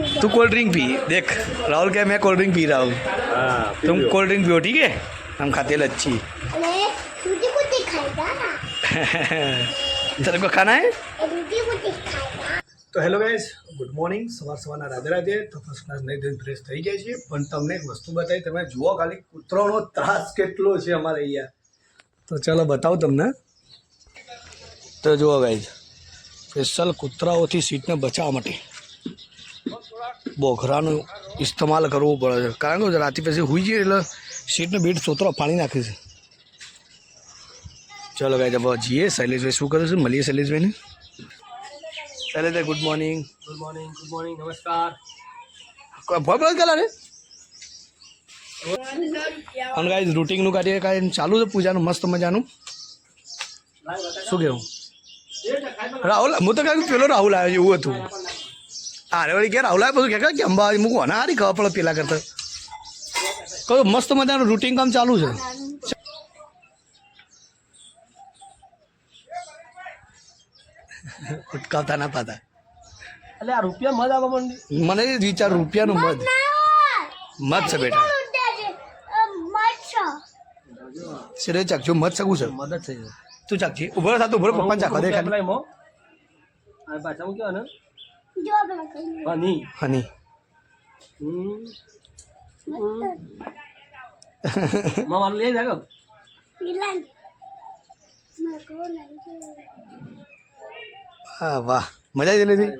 तू cold drink P देख राहुल क्या मैं कोल्ड ड्रिंक पी रहा हूँ हाँ तुम कोल्ड ड्रिंक पियो ठीक है हम खाते हैं लच्छी અને છૂટી કુટી ખાઈદા ના तेरे को खाना है એ છૂટી કુટી ખાઈદા તો હેલો ગાઈઝ ગુડ મોર્નિંગ સવાર સવારના રાધે રાધે તો ફર્સ્ટ ક્લાસ નહીં ધોઈને ફ્રેશ થઈ ગયા છીએ પણ તમને એક વસ્તુ બતાવી તમે જુઓ ખાલી કૂતરાનો ત્રાસ કેટલો છે અમારે અહીંયા તો ચાલો બતાવું તમને તો જુઓ ગાઈઝ સ્પેશિયલ કૂતરાઓથી સીટને બચાવવા માટે બોઘરાનું ઇસ્તેમાલ કરવું પડે છે. કારણ કે રાતે પછી હુઈ જઈએ એટલે સીટને બેટ સોતરો પાણી નાખે છે. ચલો ભાઈ જવા જઈએ શૈલેષભાઈ શું કરે છે? મળીએ શૈલેષભાઈને. Shaileshbhai good morning good morning good morning નમસ્કાર. ભય કલા રે? અને કાંઈ રૂટિંગનું કાર્ય કાંઈ ચાલુ છે પૂજાનું મસ્ત મજાનું? શું કહેવું? રાહુલ હું તો કાંઈ પેલો રાહુલ આવ્યો એવું હતું. અરે વળી કે આવલા બધું કે કે અંબાજી મૂકવા ના હારી ખબર પડે પેલા કરતા. કહ્યું મસ્ત મજાનું રૂટિંગ કામ ચાલુ છે. ઉટકાવતા ના પાતા. એટલે આ રૂપિયા મધ આવવા માંડી. મને જ વિચાર રૂપિયાનું મધ. મધ છે બેટા. સિરે ચાકજો મધ સગું છે. મદદ થઈ જાય. તું ચાકજી ઊભો થા તું ઊભો પપ્પા ચાખવા દે ખાલી. પાછા હું કેવા ને હની. હની. હમ. માં મારું લઈ જાગો હા વાહ. મજા આવી લીધી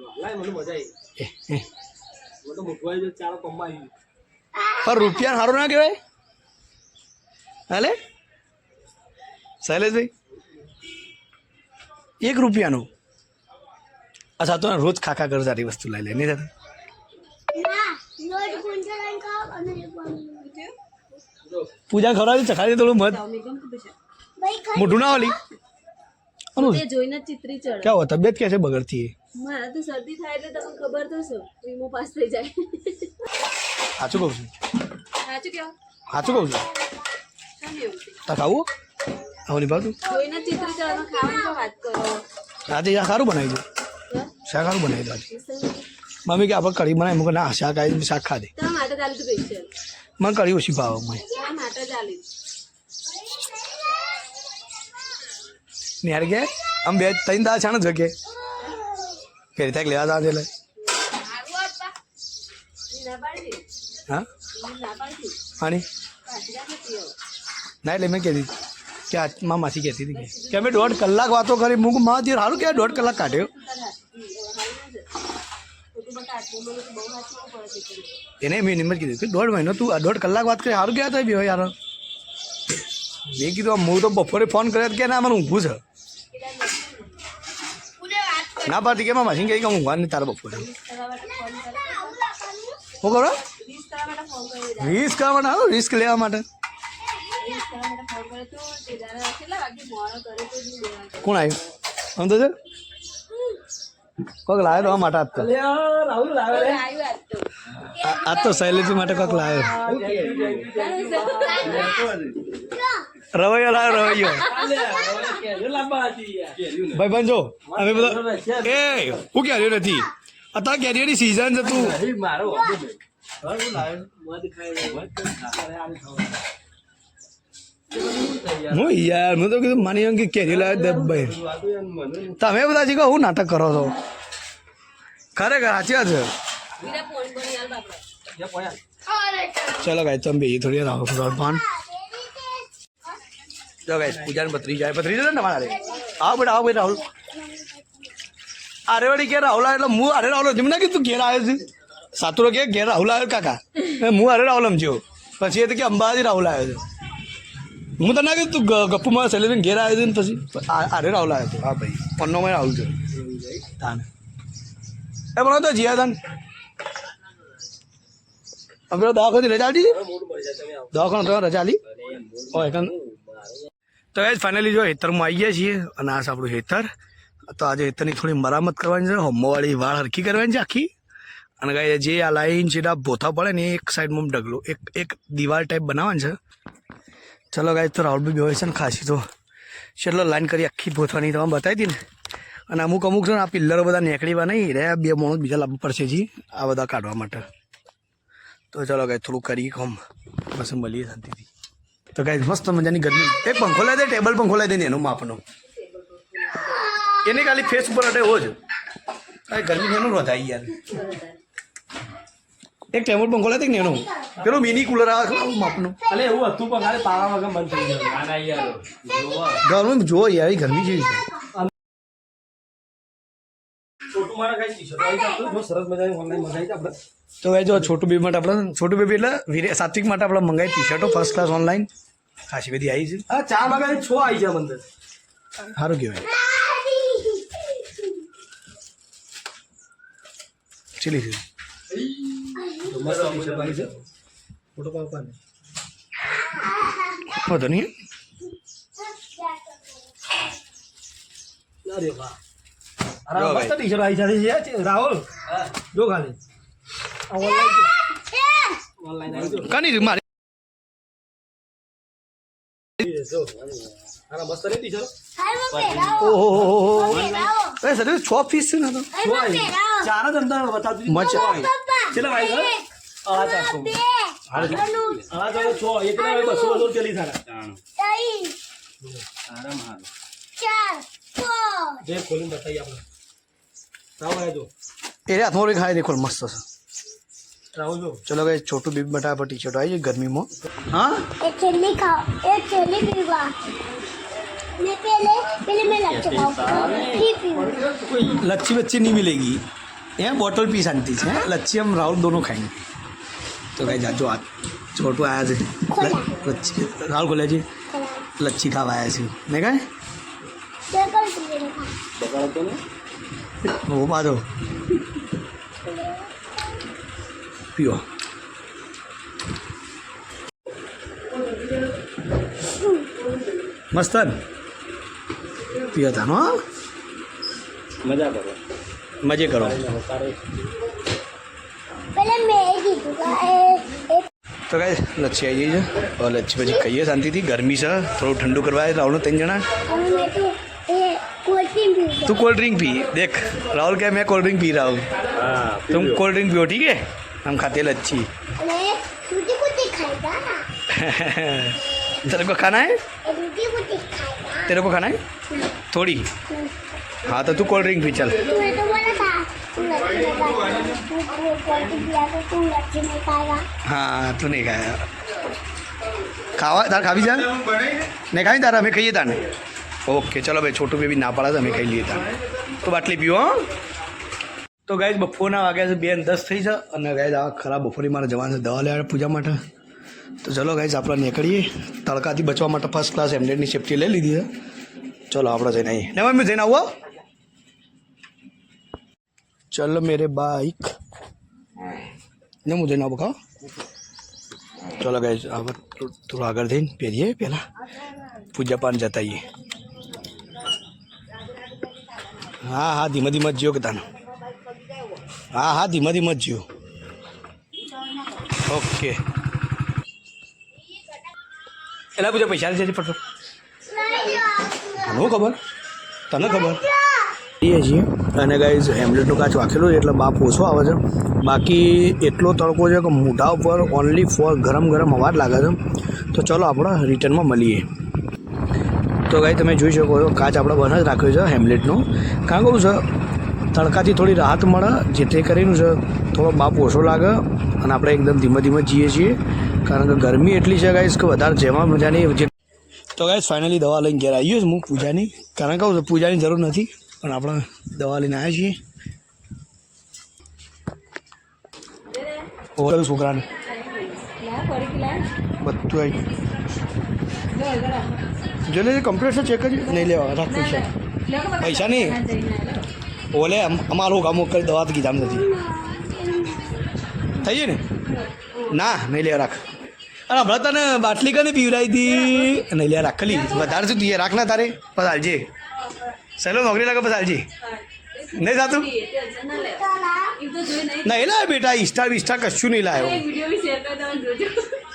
પણ રૂપિયા સારું ના કહેવાય? હાલે? શૈલેષભાઈ એક રૂપિયાનું. અચ્છા તો રોજ ખાખા કરો સારી વસ્તુ લઈ લે નહીં પૂજા ખવડાવી ચખાડી થોડું મત મોઢું ના ઓલી? ક્યાં હોય તબિયત કે છે બગડતી મારા તો શરદી થાય એટલે તમને ખબર તો છે વીમો પાસ થઈ જાય. સાચું કહું છું. સાચું કહો. સાચું કહું છું. તા ખાવું? આવું નહીં ભાવતું? જોઈને ચિત્ર ખાવાની વાત કરો. હા સારું બનાવી દઉં શાક સારું બનાવી દો. મમ્મી કે આપણે કઢી બનાવી મૂકે ના શાક આવી શાક ખાધે. મને કઢી ઓછી ભાવે મને. નિહાર કે આમ બે ત્રણ દા છાણ જ કે ફેરી થાય લેવા એટલે. ના હા? ના આની. ના એટલે મેં કહેતી કે આ માં માસી કહેતી હતી કે- કે અમે દોઢ કલાક વાતો કરી. મૂકમાં જે સારું કે દોઢ કલાક કાઢ્યો. એને મેં નિમત કીધું કે દોઢ મહિનો તું દોઢ કલાક વાત કરી સારું ક્યાં બી યાર? મેં કીધું હું તો બપોરે ફોન કર્યો કે ના, મને ઊંઘું છે. ના પાડતી કે માસી કહી કે ઊંઘવા નહીં તારા બપોરે. શું કરો? રિસ્ક કરવા માટે રિસ્ક લેવા માટે. કોણ આવ્યું? છે? કોક લાવ્યો તો આ માટે આજ તો આજ તો. આ તો શૈલેજી માટે કોક લાવ્યો. રવૈયો લાવ્યો રવૈયો. ભાઈ બંજો અમે બધા એ હું કેરીઓ નથી? અત્યારે કેરીઓની સિઝન છે તું હું યાર, મેં તો કીધું માની એમ કે કેરી લાવે દે ભાઈ. તમે બધા શીખો હું નાટક કરો છો. ખરેખર સાચી વાત છે. ચલો ગાય તમે બે થોડી રાખો થોડો પાન જો ગાય પૂજાને પથરી જાય. પથરી જાય ને તમારે આવો બેટા આવો બેટા, રાહુલ. અરે વળી કે રાહુલ એટલે હું અરે રાહુલ જેમ ના કીધું ઘેર આવ્યો છે. સાતુરો કે ઘેર રાહુલ આવ્યો કાકા. હું અરે રાહુલ સમજ્યો પછી એ તો કે અંબાજી રાહુલ આવ્યો છે. હું તને કીધું તું ગ- ગપ્પુમાં સેલેબીન ઘેર આવ્યો ને પછી? આરે રાહુલ આવ્યો હા ભાઈ. પન્નોમાં રાહુલ છે તાને. એ બનાવ તો જીયા તાન અમે દવાખાની રજા આપી દવાખાને રજા આલી હોય એકન તો એ ફાઇનલી જો હેતરમાં આવી ગયા છીએ અને આ આપણું હેતર. તો આજે હેતરની થોડી મરામત કરવાની છે. હોમવાળી વાળ હરખી કરવાની છે આખી. અને કાંઈ જે આ લાઈન છે ભોથા પડે ને એક સાઈડમાં ડગલો એક એક દિવાલ ટાઈપ બનાવવાની છે. ચલો ગાય તો રાહુલ બી હોય છે ને ખાસી તો ચલો લાઈન કરી આખી ભોથવાની તમે બતાવી હતી ને. અને અમુક અમુક છે ને આ પિલ્લરો બધા નીકળીવા નહીં રહ્યા, બે માણસ બીજા લાવવા પડશે જી, આ બધા કાઢવા માટે. તો ચાલો ગાય થોડું કરીએ કોમ. બસ મળીએ શાંતિથી. તો ગાય મસ્ત મજાની ગરમી. એક પંખો લાવી દે, ટેબલ પંખો લાવી દે ને એનું માપનો. એને ખાલી ફેસ ઉપર અટે એવો જ. ગરમી એનું વધાઈ યાર. એક ટેબલ પંખો લેતી ને એનો પેલો મિની કુલર આવે ખબર માપનું. અલે એવું હતું પણ ખાલી પાવા વગર બંધ થઈ ગયું. ના ના યાર. ગરમી જો યાર ગરમી જેવી છે. છોટું મારા કઈ ટી-શર્ટ આવી જતું સરસ મજાની ઓનલાઈન મંગાવી છે આપણે. તો ભાઈ જો છોટું બેબી માટે આપણે છોટું બેબી એટલે વીરે સાત્વિક માટે આપણે મંગાવી ટી શર્ટો ફર્સ્ટ ક્લાસ ઓનલાઈન ખાસી બધી આવી છે. હા ચાર વાગ્યાની છ આવી જાય મંદિર સારું કહેવાય. ચીલી છે. ફોટો નહીં અરે વાહ અરે મસ્ત ટી-શર્ટ આવી જાય છે રાહુલ જો ખાલી ઓનલાઈન ઓનલાઈન કાની મારી પીસ છે ને ચાર જ અંદર બતાવતી. મજા. છ આવી. કેટલા વાગ્યા બે આ ચારસો બે હા અનુ તો છ એકલા હવે બસો બસો ચલી સારા ત્રણ આરામ હાલ ચાર પાંચ જે ખોલીને બતાવીએ આપણે રાહુલ આ જો એ હાથમાં રે ખાઈ દેખો મસ્ત છે રાહુલ જો ચલો ભાઈ છોટું બેબી માટે આપણે ટી શર્ટ આવી છે ગરમીમાં હા एक चेली खाओ एक चेली पीवा मैं पहले पहले मैं लच्छे खाऊं फिर पीऊं लच्छी बच्ची नहीं मिलेगी यहाँ बॉटल पी शांति से हैं? लच्छी हम राहुल दोनों खाएंगे तो भाई जा जो आज छोटू आया से खोला। लच्छी राहुल खोले जी लच्छी खावा आया से मैं कहे क्या कर पीने खा બગાડતો ને वो बात हो पियो मस्तन पियो था ना મજા કરો मज़े करो। तो गाय लच्छी आई है और लच्छी बजी कही है शांति थी गर्मी से थोड़ा ठंडू करवाए राहुल ने तीन जना। तू कोल्ड ड्रिंक पी देख राहुल क्या मैं कोल्ड ड्रिंक पी रहा हूँ। हाँ, तुम कोल्ड ड्रिंक पियो ठीक है? हम खाते लच्छी। तेरे को खाना है? तेरे को खाना है? थोड़ी। हाँ तो तू कोल्ड ड्रिंक पी चल। હા તું નહીં ખાયા. ખાવા તારે ખાવી જા નહીં ખાઈ તારે? અમે ખાઈએ તા ને ઓકે ચલો ભાઈ છોટું બેબી ના પાડે અમે ખાઈ લઈએ તા તો બાટલી પીવો તો ગાય બપોરના વાગ્યા છે બે દસ થઈ છે અને ગાય આ ખરાબ બપોરી મારે જવાનું છે દવા લેવા પૂજા માટે. તો ચલો ગાઈઝ આપણે નીકળીએ. તડકાથી બચવા માટે ફર્સ્ટ ક્લાસ એમડેડની સેફટી લઈ લીધી છે. ચલો આપણે જઈને આવીએ. ને મેં જઈને આવો ચલો મેરે બાઈક ને જઈને આવું ખાઓ ચલો ગાઈઝ આપણે થોડું આગળ થઈને પહેરીએ પહેલાં પૂજા પાન જતા આવીએ હા હા ધીમે ધીમે જીઓ કે તાને હા હા ધીમે ધીમે જીઓ ઓકે એલા પૂજા પૈસા છે ફટફટ ખબર તને ખબર એ છીએ. અને ગાઈઝ હેમલેટનો કાચ વાંખેલું છે, એટલે બાપ ઓછો આવે છે. બાકી એટલો તડકો છે કે મોઢા ઉપર ઓનલી ફોર ગરમ ગરમ અવાજ લાગે છે. તો ચલો આપણે રિટર્નમાં મળીએ. તો ગાઈ તમે જોઈ શકો છો, કાચ આપણે બંધ જ રાખ્યું છે હેમલેટનો કારણ કહું છે, તડકાથી થોડી રાહત મળે જેથી કરીને છે, થોડો બાપ ઓછો લાગે, અને આપણે એકદમ ધીમે ધીમે જઈએ છીએ. કારણ કે ગરમી એટલી છે ગાઈસ કે વધારે જેમાં મજાની જે તો ગાઈસ ફાઇનલી દવા લઈને ઘેર આવી છું હું, પૂજાની. કારણ છું, પૂજાની જરૂર નથી. પણ આપણે દવા લઈને આવ્યા છીએ. ઓરલ છોકરાને. બધું આવી જો લે કમ્પ્લીટ છે ચેક કરી નહીં લેવા રાખ પૈસા. પૈસા નહીં. ઓલે અમારું કામ કરી દવા તો કીધા નથી. થઈ ગયું ને? ના નહીં લેવા રાખ. અને હમણાં તને બાટલી કને પીવડાવી હતી નહીં લેવા રાખ ખાલી. વધારે શું તું રાખ ના તારે. હાલજે સહેલો નોકરી લાગે બસ હાલજે? નહીં થતું નહીં લાવે બેટા ઇન્સ્ટા વિસ્ટા કશું નહીં લાવ્યો.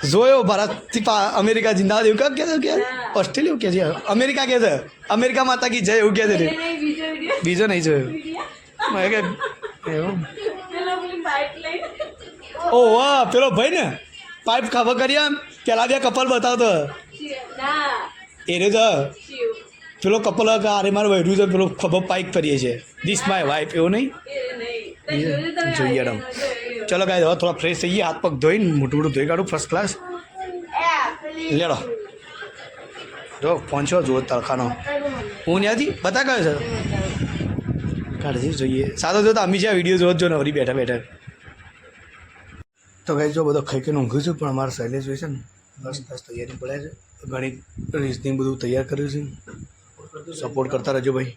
જોયો ભારતથી પા- અમેરિકા જિંદાબાદ એવું કે છે કે? ઓસ્ટ્રેલિયા કે છે? અમેરિકા કે છે? અમેરિકા માતા કી જય એવું કે છે બીજો નહીં જોયો. મેં કે એવું. ઓ વાહ પેલો ભાઈ ને? પાઇપ ખબર કરી આમ પેલા બે કપલ બતાવતો. એને તો. પેલો કપલ કે અરે મારે વહેરું છે પેલો ખબર પાઇક કરીએ છે ધીસ માય વાઇફ એવું નહીં? જોયું જોઈએ મેડમ. ચલો કાંઈ હવે થોડા ફ્રેશ થઈએ હાથ પગ ધોઈને મોટું મોટું ધોઈ કાઢું ફર્સ્ટ ક્લાસ લેડો. જો, પહોંચ્યો જુઓ તડકાનો. હું ત્યાંથી? બતા કયો છે? કાઢી જોઈએ. સાદો જોતા અમી છે વીડિયો જોત જો નવરી બેઠા બેઠા. તો ગાઈ જો બધો ખાઈ ઊંઘ્યું ઊંઘું છું, પણ અમારા શૈલેષ હોય છે ને બસ બસ તૈયારી પડ્યા છે. ઘણી રીતની બધું તૈયાર કર્યું છે. સપોર્ટ કરતા રહેજો ભાઈ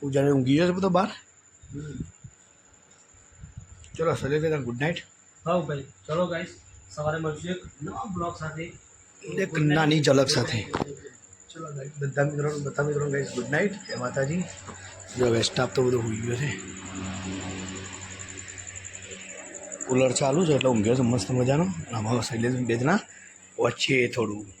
પૂજાને ઊંઘી ગયો છે બધો બહાર ચલો શૈલેષ ગુડ નાઇટ હા ભાઈ ચલો ગાઈસ સવારે મળશું એક નવા બ્લોગ સાથે એક નાની ઝલક સાથે ચલો guys, બધા મિત્રો બધા મિત્રો ગાઈસ ગુડ નાઇટ જય માતાજી જો હવે સ્ટાફ તો બધો હોઈ ગયો છે કુલર ચાલુ છે એટલે ઊંઘ્યો છે મસ્ત મજાનો આમાં શૈલેષ બેદના વચ્ચે થોડું